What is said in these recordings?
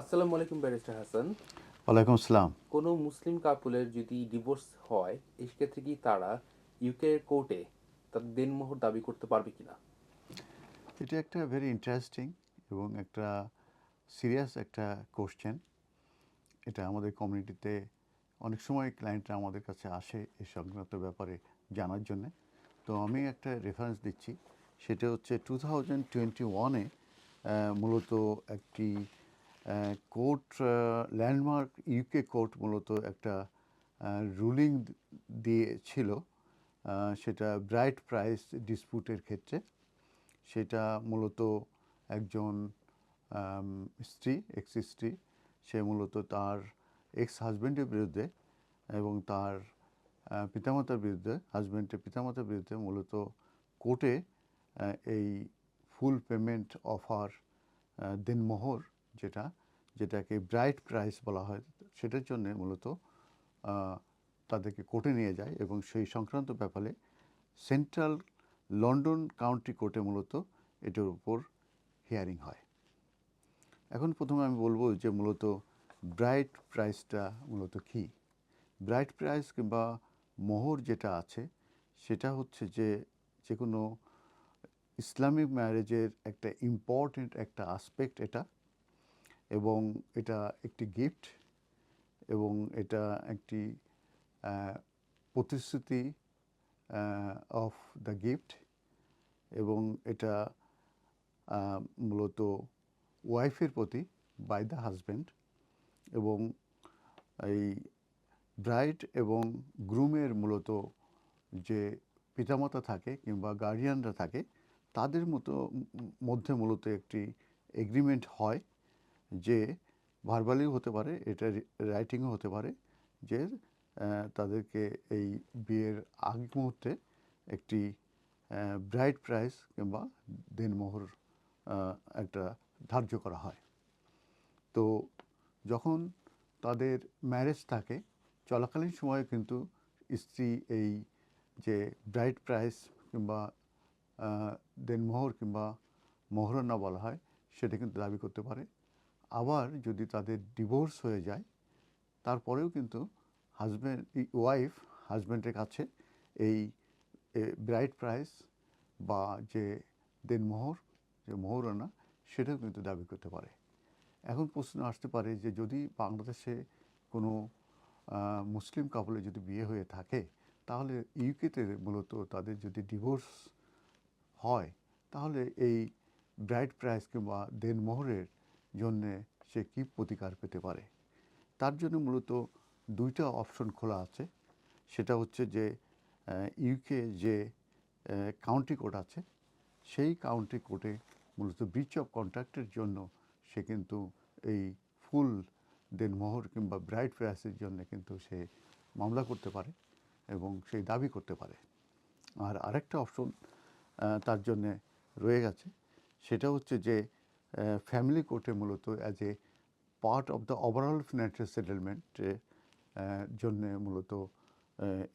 আসসালামু আলাইকুম ব্যারিস্টার হাসান। ওয়ালাইকুম আসসালাম। কোনো মুসলিম কাপলের যদি ডিভোর্স হয় এই ক্ষেত্রে কি তারা ইউকে কোর্টে তাদের দেনমোহর দাবি করতে পারবে কিনা? এটা একটা ভেরি ইন্টারেস্টিং এবং একটা সিরিয়াস একটা কোশ্চেন এটা আমাদের কমিউনিটিতে অনেক সময় ক্লায়েন্টরা আমাদের কাছে আসে এই সংক্রান্ত ব্যাপারে জানার জন্যে। তো আমি একটা রেফারেন্স দিচ্ছি। সেটা হচ্ছে টু থাউজেন্ড টোয়েন্টি ওয়ানে মূলত একটি কোর্ট ল্যান্ডমার্ক ইউকে কোর্ট মূলত একটা রুলিং দিয়েছিল সেটা ব্রাইট প্রাইস ডিসপুটের ক্ষেত্রে। সেটা মূলত একজন স্ত্রী এক্স স্ত্রী সে মূলত তার এক্স হাজব্যান্ডের বিরুদ্ধে এবং তার পিতামাতার বিরুদ্ধে হাজব্যান্ডের পিতামাতার বিরুদ্ধে মূলত কোর্টে এই ফুল পেমেন্ট অফার দেনমোহর যেটা, যেটাকে ব্রাইট প্রাইস বলা হয়, সেটার জন্য মূলত তাদেরকে কোর্টে নিয়ে যায় এবং সেই সংক্রান্ত ব্যাপারে সেন্ট্রাল লন্ডন কাউন্টি কোর্টে মূলত এটার উপর হিয়ারিং হয়। এখন প্রথমে আমি বলব যে মূলত ব্রাইট প্রাইসটা মূলত কী? ব্রাইট প্রাইস কিংবা মোহর যেটা আছে, সেটা হচ্ছে যে যে কোনো ইসলামিক ম্যারেজের একটা ইম্পর্ট্যান্ট একটা আসপেক্ট এটা এবং এটা একটি গিফট এবং এটা একটি প্রতিশ্রুতি অফ দ্য গিফট এবং এটা মূলত ওয়াইফের প্রতি বাই দ্য হাজব্যান্ড এবং এই ব্রাইড এবং গ্রুমের মূলত যে পিতামাতা থাকে কিংবা গার্ডিয়ানরা থাকে, তাদের মতো, মধ্যে মূলত একটি এগ্রিমেন্ট হয়। যে ভার্বালিও হতে পারে, এটা রাইটিংও হতে পারে যে তাদেরকে এই বিয়ের আগ মুহূর্তে একটি ব্রাইট প্রাইস কিংবা দেনমোহর একটা ধার্য করা হয়। তো যখন তাদের ম্যারেজ থাকে, চলাকালীন সময়ে কিন্তু স্ত্রী এই যে ব্রাইট প্রাইস কিংবা দেনমোহর কিংবা মোহরানা বলা হয়, সেটা কিন্তু দাবি করতে পারে। আবার যদি তাদের ডিভোর্স হয়ে যায়, তারপরেও কিন্তু হাজব্যান্ড ওয়াইফ হাজব্যান্ডের কাছে এই ব্রাইট প্রাইস বা যে দেনমোহর যে মোহরানা, সেটাও কিন্তু দাবি করতে পারে। এখন প্রশ্ন আসতে পারে যে যদি বাংলাদেশে কোনো মুসলিম কাপলে যদি বিয়ে হয়ে থাকে, তাহলে ইউকেতে মূলত তাদের যদি ডিভোর্স হয়, তাহলে এই ব্রাইট প্রাইস কিংবা দেনমোহরের জন্যে সে কী প্রতিকার পেতে পারে? তার জন্য মূলত দুইটা অপশন খোলা আছে। সেটা হচ্ছে যে ইউকে যে কাউন্টি কোর্ট আছে, সেই কাউন্টি কোর্টে মূলত ব্রিচ অফ কন্ট্রাক্টের জন্য সে কিন্তু এই ফুল দেন দেনমোহর কিংবা ব্রাইট প্রাইসের জন্য কিন্তু সে মামলা করতে পারে এবং সেই দাবি করতে পারে। আর আরেকটা অপশন তার জন্যে রয়ে গেছে। সেটা হচ্ছে যে ফ্যামিলি কোর্টে মূলত as a part of the overall financial সেটেলমেন্টের জন্যে মূলত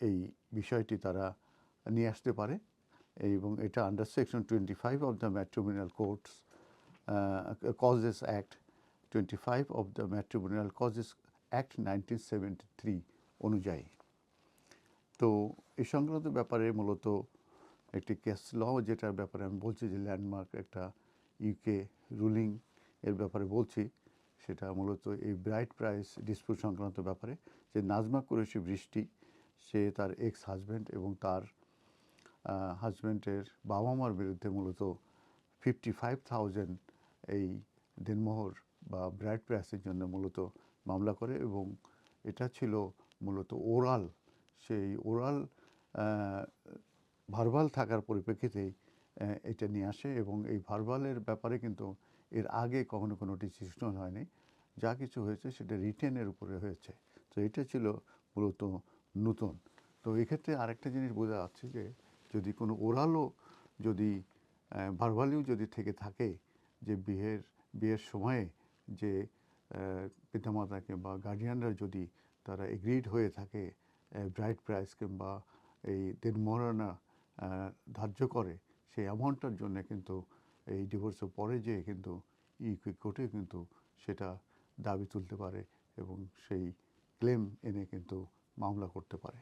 এই বিষয়টি তারা নিয়ে আসতে পারে। এবং এটা under section twenty five of the matrimonial courts causes act twenty five of the matrimonial causes act nineteen seventy three অনুযায়ী। তো এই সংক্রান্ত ব্যাপারে মূলত একটি কেস ল যেটার ব্যাপারে আমি বলছি যে ল্যান্ডমার্ক একটা ইউকে রুলিং এর ব্যাপারে বলছি, সেটা মূলত এই ব্রাইট প্রাইস ডিসপুট সংক্রান্ত ব্যাপারে, যে নাজমা কুরেশি বৃষ্টি, সে তার এক্স হাজব্যান্ড এবং তার হাজব্যান্ডের বাবা মার বিরুদ্ধে মূলত ফিফটি ফাইভ থাউজেন্ড এই দেনমোহর বা ব্রাইট প্রাইসের জন্য মূলত মামলা করে এবং এটা ছিল মূলত ওরাল সেই ওরাল ভার্বাল থাকার পরিপ্রেক্ষিতেই এটা নিয়ে আসে এবং এই ভার্বালের ব্যাপারে কিন্তু এর আগে কখনো কোনো ডিসিশন হয়নি। যা কিছু হয়েছে সেটা রিটেনের উপরে হয়েছে। তো এটা ছিল মূলত নতুন। তো এক্ষেত্রে আরেকটা জিনিস বোঝা যাচ্ছে যে যদি কোনো ওরালও যদি ভার্বালিও যদি থেকে থাকে যে বিয়ের বিয়ের সময়ে যে আহ, পিতামাতা কিংবা গার্ডিয়ানরা যদি তারা এগ্রিড হয়ে থাকে ব্রাইট প্রাইস কিংবা এই দেনমোহরানা ধার্য করে সেই অ্যামাউন্টটার জন্য কিন্তু এই ডিভোর্সের পরে যে কিন্তু ই কোর্টে কিন্তু সেটা দাবি তুলতে পারে এবং সেই ক্লেম এনে কিন্তু মামলা করতে পারে।